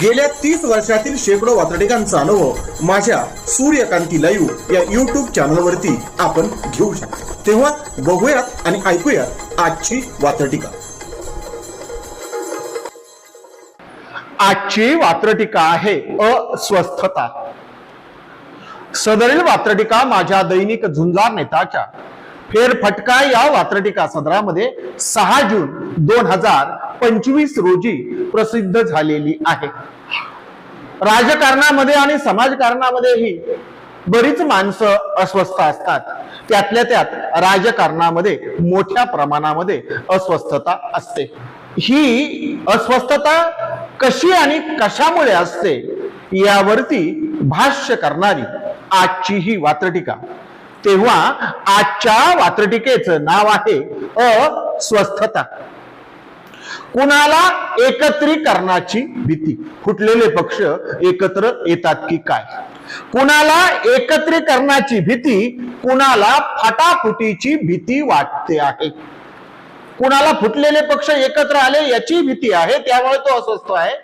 गेल्या तीस वर्षातील शेकडो वातडिकांचा अनुभव माझ्या सूर्यकांती लाईव्ह या युट्यूब चॅनलवरती आपण घेऊ शकतो. तेव्हा बघूयात आणि ऐकूयात आजची वातडिका आजची वात्रटिका आहे अस्वस्थता. सदरील वात्रटिका माझ्या दैनिक झुंजार नेताच्या. फेरफटका या वात्रटिका सदरामध्ये सहा जून दोन हजार पंचवीस रोजी प्रसिद्ध झालेली आहे. राजकारणामध्ये आणि समाजकारणामध्येही बरीच माणसं अस्वस्थ असतात. त्यातल्या त्यात राजकारणामध्ये मोठ्या प्रमाणामध्ये अस्वस्थता असते. ही अस्वस्थता कशी आणि कशामुळे असते यावरती भाष्य करणारी आजची ही वात्रटिका तेव्हा आजच्या वात्रटिकेचं नाव आहे अस्वस्थता. कुणाला एकत्रीकरणाची भीती? फुटलेले पक्ष एकत्र येतात की काय? कुणाला एकत्रीकरणाची भीती? कुणाला फाटाफुटीची भीती वाटते आहे. कुणाला फुटलेले पक्ष एकत्र आले याची भीती आहे त्यामुळे तो अस्वस्थ आहे.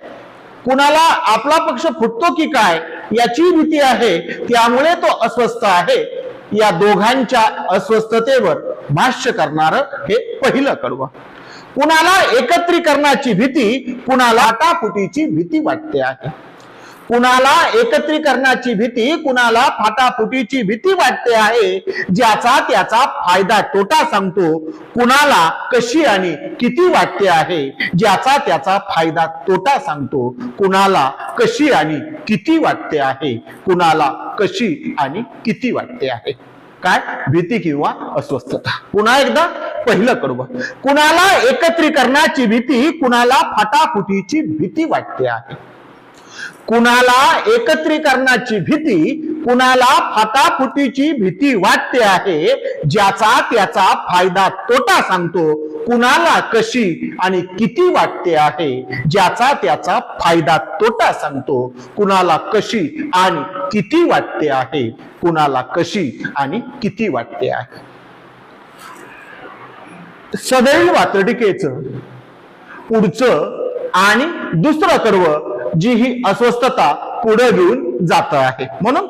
कुणाला आपला पक्ष फुटतो की काय याची भीती आहे त्यामुळे तो अस्वस्थ आहे. या दोघांच्या अस्वस्थतेवर भाष्य करणार हे पहिलं कडवं. कुणाला एकत्रीकरणाची भीती कुणाला टापुटीची भीती वाटते आहे. कुणाला एकत्रीकरणाची भीती कुणाला फाटाफुटीची भीती वाटते आहे ज्याचा त्याचा फायदा तोटा सांगतो. कुणाला कशी आणि किती वाटते आहे ज्याचा त्याचा फायदा तोटा सांगतो. कुणाला कशी आणि किती वाटते आहे कुणाला कशी आणि किती वाटते आहे. काय? भीती किंवा अस्वस्थता. पुन्हा एकदा पहिलं कडवं कुणाला एकत्रीकरणाची भीती कुणाला फाटाफुटीची भीती वाटते आहे. कुणाला एकत्रीकरणाची भीती कुणाला फाटाफुटीची भीती वाटते आहे ज्याचा त्याचा फायदा तोटा सांगतो. कुणाला कशी आणि किती वाटते आहे ज्याचा त्याचा फायदा तोटा सांगतो. कुणाला कशी आणि किती वाटते आहे कुणाला कशी आणि किती वाटते आहे. सदैव वातडिकेच पुढचं आणि दुसरं कडवं जी ही अस्वस्थता पुढे घेऊन जात आहे. म्हणून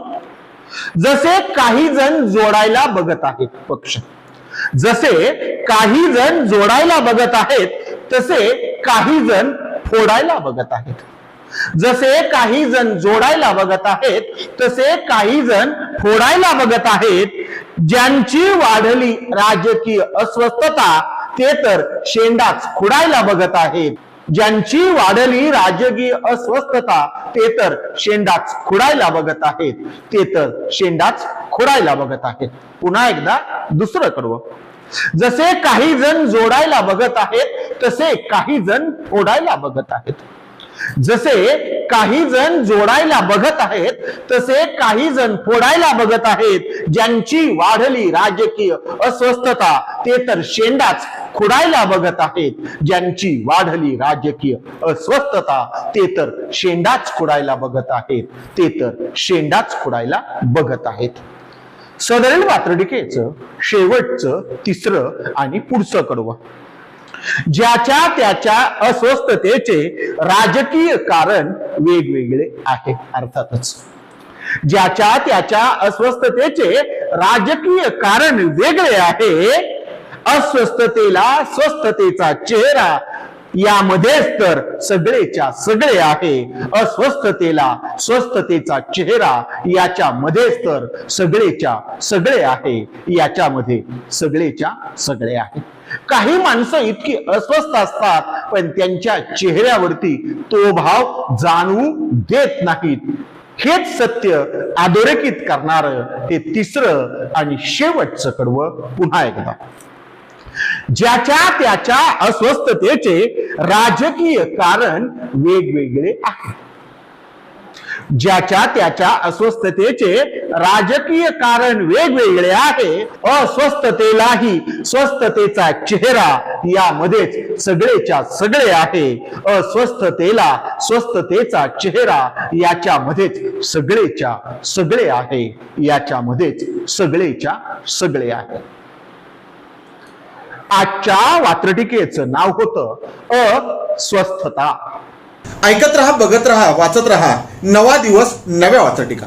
जसे काही जण जोडायला बघत आहेत पक्ष. जसे काही जण जोडायला बघत आहेत तसे काही जण फोडायला बघत आहेत. जसे काही जण जोडायला बघत आहेत तसे काही जण फोडायला बघत आहेत. ज्यांची वाढली राजकीय अस्वस्थता ते तर शेंडाच खुडायला बघत आहेत. ज्यांची वाढली राजकीय अस्वस्थता ते तर शेंडाच खुडायला बघत आहेत. ते तर शेंडाच खुडायला बघत आहेत. पुन्हा एकदा दुसरं कडवं जसे काही जण जोडायला बघत आहेत तसे काही जण फोडायला बघत आहेत. जसे काही जण जोडायला बघत आहेत तसे काही जण फोडायला बघत आहेत. ज्यांची वाढली राजकीय अस्वस्थता ते तर शेंडाच खुडायला बघत आहेत. ज्यांची वाढली राजकीय अस्वस्थता ते तर शेंडाच खुडायला बघत आहेत. ते तर शेंडाच खुडायला बघत आहेत. सदरील वात्रडिकेचं शेवटचं तिसरं आणि पुढचं कडवं. ज्याच्या त्याच्या अस्वस्थतेचे राजकीय कारण वेगवेगळे आहे अर्थातच. ज्याच्या त्याच्या अस्वस्थतेचे राजकीय कारण वेगळे आहे अस्वस्थतेला स्वस्थतेचा चेहरा यामध्येच तर सगळेच्या सगळे आहे. अस्वस्थतेला स्वस्थतेचा चेहरा याच्या मध्येच तर सगळेच्या सगळे आहे. याच्यामध्ये सगळेच्या सगळे आहे. काही माणसं इतकी अस्वस्थ असतात पण त्यांच्या चेहऱ्यावरती तो भाव जाणवू देत नाहीत. हेच सत्य अधोरेखित करणार हे तिसरं आणि शेवटचं कडवं पुन्हा एकदा. ज्याच्या त्याच्या अस्वस्थतेचे राजकीय कारण वेगवेगळे आहे. ज्याच्या त्याच्या अस्वस्थतेचे राजकीय कारण वेगवेगळे आहे अस्वस्थतेलाही स्वस्थतेचा चेहरा यामध्येच सगळेच्या सगळे आहे. अस्वस्थतेला स्वस्थतेचा चेहरा याच्यामध्येच सगळेच्या सगळे आहे. याच्यामध्येच सगळेच्या सगळे आहे. आजच्या वात्रटिकेचं नाव होतं अस्वस्थता. ऐकत रहा बघत रहा वाचत रहा. नवा दिवस नव्या वात्रटिका.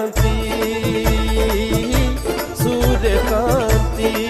कांति सूर्य कांति